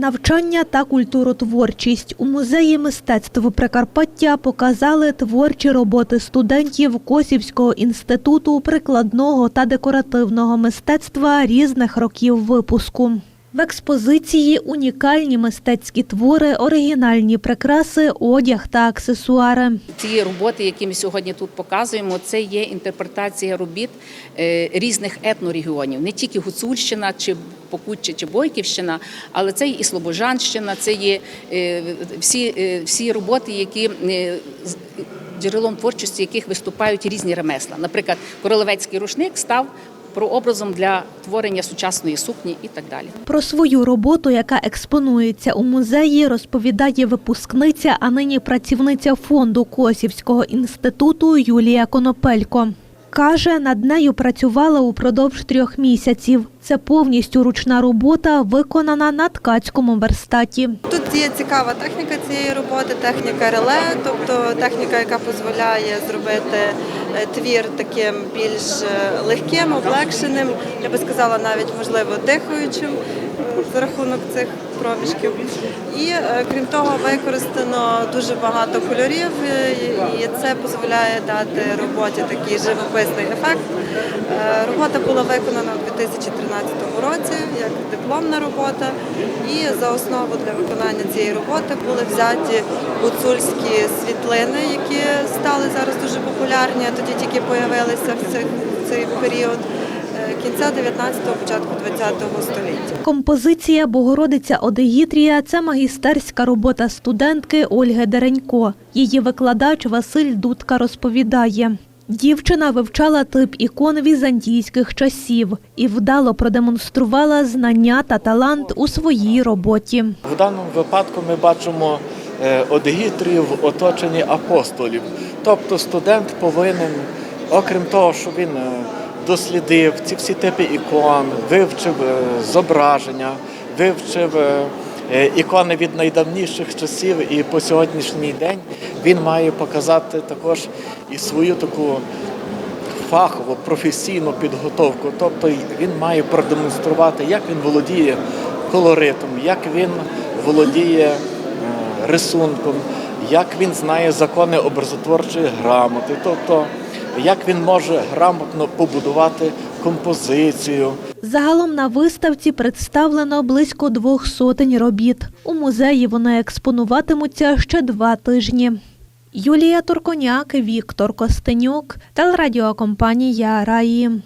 Навчання та культуротворчість у музеї мистецтв Прикарпаття показали творчі роботи студентів Косівського інституту прикладного та декоративного мистецтва різних років випуску. В експозиції унікальні мистецькі твори, оригінальні прикраси, одяг та аксесуари. Ці роботи, які ми сьогодні тут показуємо, це є інтерпретація робіт е, різних етнорегіонів, не тільки Гуцульщина чи Покутча чи Бойківщина, але це і Слобожанщина, це є е, всі, е, всі роботи, які е, джерелом творчості яких виступають різні ремесла. Наприклад, королевецький рушник став прообразом для творення сучасної сукні і так далі. Про свою роботу, яка експонується у музеї, розповідає випускниця, а нині працівниця фонду Косівського інституту Юлія Конопелько. Каже, над нею працювала упродовж трьох місяців. Це повністю ручна робота, виконана на ткацькому верстаті. Тут є цікава техніка цієї роботи, техніка реле, тобто техніка, яка дозволяє зробити твір таким більш е, легким, облегшеним, я би сказала, навіть можливо дихаючим е, за рахунок цих проміжків. І е, крім того, використано дуже багато кольорів, е, і це дозволяє дати роботі такий живописний ефект. Е, Робота була виконана у 2013 році як дипломна робота, і за основу для виконання цієї роботи були взяті гуцульські світлини, які стали зараз дуже популярні, тоді тільки появилися в цей, цей період е, кінця 19-го, початку 20-го століття. Композиція Богородиця Одегітрія це магістерська робота студентки Ольги Деренько. Її викладач Василь Дудка розповідає. Дівчина вивчала тип ікон візантійських часів і вдало продемонструвала знання та талант у своїй роботі. В даному випадку ми бачимо е, Одегітрію в оточенні апостолів. Тобто студент повинен, окрім того, що він е, дослідив ці всі типи ікон, вивчив е, зображення, вивчив ікони від найдавніших часів, і по сьогоднішній день він має показати також і свою таку фахову, професійну підготовку. Тобто він має продемонструвати, як він володіє колоритом, як він володіє рисунком, як він знає закони образотворчої грамоти, тобто як він може грамотно побудувати композицію. Загалом на виставці представлено близько двох сотень робіт. У музеї вони експонуватимуться ще два тижні. Юлія Турконяк, Віктор Костенюк, телерадіокомпанія Раї.